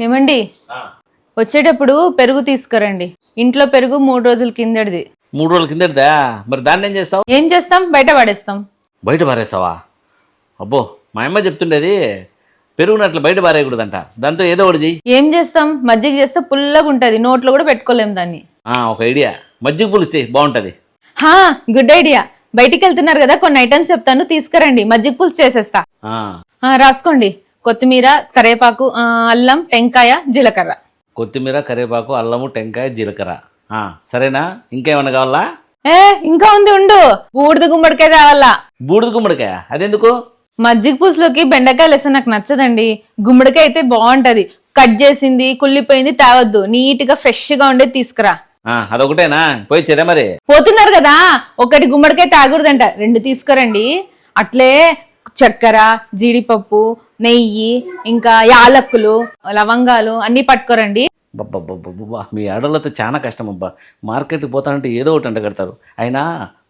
ఏమండి? వచ్చేటప్పుడు పెరుగు తీసుకురండి. ఇంట్లో పెరుగు మూడు రోజుల కిందటిది మూడు రోజుల కిందటిదా మరి దాన్ని ఏం చేస్తావు? ఏం చేస్తాం? బయట పడేస్తాం బయట పారేస్తావా? అబ్బో మా అమ్మ చెప్తుండేది పెరుగునట్లు బయట పారేయకూడదంట. దాంతో ఏదో ఒకటి చెయ్యి. ఏం చేస్తాం? మజ్జిగ చేస్తే పుల్లగా ఉంటుంది. నోట్లో కూడా పెట్టుకోలేం దాన్ని. ఆ, ఒక ఐడియా. మజ్జిగ పులుసు చెయ్యి బాగుంటుంది. హా గుడ్ ఐడియా. బయటికి వెళ్తున్నారు కదా కొన్ని ఐటమ్స్ చెప్తాను తీసుకురండి. మజ్జిగ పులుసు చేసేస్తా. ఆ, రాసుకోండి. కొత్తిమీర కరివేపాకు అల్లం టెంకాయ జీలకర్ర. కొత్తిమీర కరివేపాకు అల్లము టెంకాయ జీలకర్ర. ఆ, సరేనా? ఇంకేమన్నా కావాలా? ఏ ఇంకా ఉంది ఉండు. బూడిద గుమ్మడికాయ కావాలా? బూడిద గుమ్మడికాయ? అదెందుకు? మజ్జిగ పులుసులోకి బెండకాయలు వేస్తే నాకు నచ్చదండి. గుమ్మడికాయ అయితే బాగుంటది. కట్ చేసింది కుళ్ళిపోయింది తేవద్దు నీట్గా ఫ్రెష్గా ఉండేది తీసుకురా. ఆ, అదొకటేనా? పోయి ఇచ్చేదా మరి. పోతున్నారు కదా? ఒకటి గుమ్మడికాయ తాగకూడదంట రెండు తీసుకురండి. అట్లే చక్కెర జీడిపప్పు నెయ్యి ఇంకా యాలక్కులు లవంగాలు అన్ని పట్టుకోరండి. మీ ఆడవాళ్ళతో చాలా కష్టం అబ్బా మార్కెట్కి పోతానంటే ఏదో ఒకటి అంట కడతారు. అయినా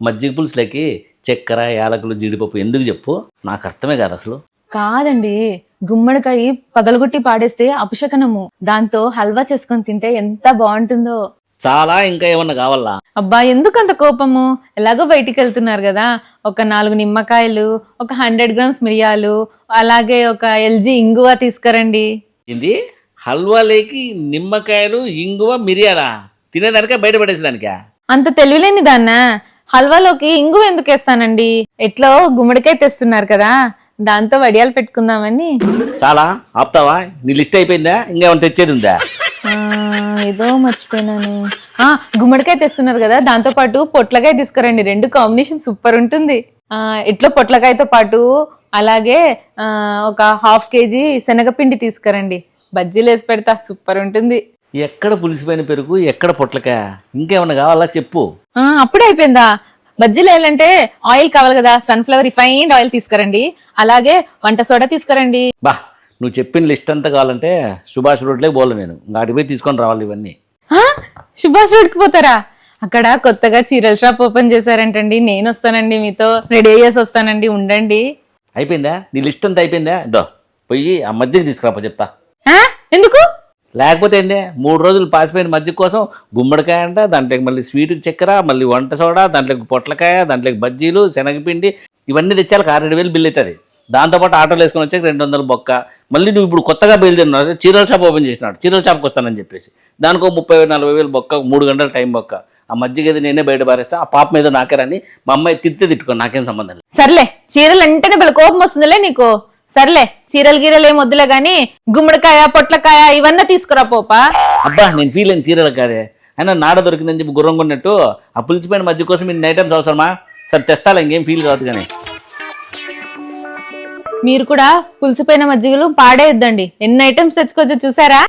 మజ్జిగ పులుసులకి చక్కెర యాలకులు జీడిపప్పు ఎందుకు చెప్పు? నాకు అర్థమే కాదు అసలు. కాదండి గుమ్మడికాయ పగలగొట్టి పాడేస్తే అపశకనము. దాంతో హల్వా చేసుకొని తింటే ఎంత బాగుంటుందో. చాలా ఇంకా ఏమన్నా కావాలా? అబ్బా ఎందుకు అంత కోపము? ఎలాగో బయటికి వెళ్తున్నారు కదా. ఒక నాలుగు నిమ్మకాయలు ఒక హండ్రెడ్ గ్రామ్స్ మిరియాలు అలాగే ఒక ఎల్జీ ఇంగువ తీసుకురండి. ఏంది? హల్వాలేకి నిమ్మకాయలు ఇంగువ మిరియాలా? తినేదానికా బయట పడేసేదానికా? అంత తెలివిలేని దాన్న. హల్వాలోకి ఇంగువ ఎందుకు వేస్తానండి? ఎట్లో గుమ్మడికాయ తెస్తున్నారు కదా. దాంతో వడియాలు పెట్టుకుందామని. చాలా ఆపుతావా? నీ లిస్ట్ అయిపోయిందా? ఇంకేమైనా తెచ్చేది ఉందా? ఆ, ఏదో మర్చిపోయినాను. ఆ గుమ్మడికాయ తెస్తున్నారు కదా దాంతో పాటు పొట్లకాయ తీసుకురండి. రెండు కాంబినేషన్ సూపర్ ఉంటుంది. ఆ ఎట్లో పొట్లకాయతో పాటు అలాగే ఆ, ఒక హాఫ్ కేజీ శనగపిండి తీసుకురండి. బజ్జీలు వేసి పెడతా సూపర్ ఉంటుంది. ఎక్కడ పులిసిపోయిన పెరుగు ఎక్కడ పొట్లకాయ? ఇంకేమన్నా కావాలా చెప్పు. ఆ అప్పుడే అయిపోయిందా? బజ్జీలు వేయాలంటే ఆయిల్ కావాలి కదా సన్ఫ్లవర్ రిఫైన్డ్ ఆయిల్ తీసుకురండి. అలాగే వంట సోడా తీసుకురండి. బా నువ్వు చెప్పిన లిస్ట్ అంతా కావాలంటే సుభాష్ రోడ్లోకి పోలే నేను. గాడికి పోయి తీసుకొని రావాలి ఇవన్నీ. సుభాష్ రోడ్కి పోతారా? అక్కడ కొత్తగా చీరల షాప్ ఓపెన్ చేశారంటండి. నేను వస్తానండి మీతో. రెడీ అయ్యేసి వస్తానండి. ఉండండి. అయిపోయిందా? నీ లిస్ట్ అంతా అయిపోయిందా? ఇదో పోయి ఆ మజ్జిగ తీసుకురాపో చెప్తా. ఆ, ఎందుకు? లేకపోతే ఏందే? మూడు రోజులు పాసిపోయిన మజ్జిగ కోసం గుమ్మడికాయ అంట దాంట్లోకి మళ్ళీ స్వీట్కి చక్కెర మళ్ళీ వంట సోడా దాంట్లోకి పొట్లకాయ దాంట్లోకి బజ్జీలు శనగపిండి ఇవన్నీ తెచ్చాలకు ఆరేడు వేలు బిల్ అవుతుంది. దాంతోపాటు ఆటోలు వేసుకొని వచ్చాక రెండు వందల బొక్క. మళ్ళీ నువ్వు ఇప్పుడు కొత్తగా బయలుదేరినావు చీరల షాప్ ఓపెన్ చేసినాడు. చీరల షాప్కి వస్తానని చెప్పేసి. దానికో ముప్పై నలభై వేలు బొక్క మూడు గంటల టైం బొక్క. ఆ మజ్జిగ ఏది నేనే బయట పారేస్తా ఆ పాప మీద నాకేరని మా అమ్మాయి తిడితే తిట్టుకో నాకేం సంబంధం లేదు. సర్లే చీరలు అంటేనే భలే కోపం వస్తుందిలే నీకు. సర్లే చీరలు గీరలు ఏం వద్దులే గాని గుమ్మడికాయ పొట్లకాయ ఇవన్నీ తీసుకురా పోపా. అబ్బా నేను ఫీల్ అయిన చీరలు కాదే. అయినా నాడ దొరికిందని చెప్పి గుర్రం కొన్నట్టు ఆ పులిసిపోయిన మధ్య కోసం ఇన్ని ఐటమ్స్ అవసరమా? సరే తెస్తాలా ఇంకేం ఫీల్ కాదు కానీ. మీరు కూడా పులిసిపోయిన మజ్జిగలు పాడేయొద్దండి. ఎన్ని ఐటమ్స్ తెచ్చుకోవచ్చో చూసారా?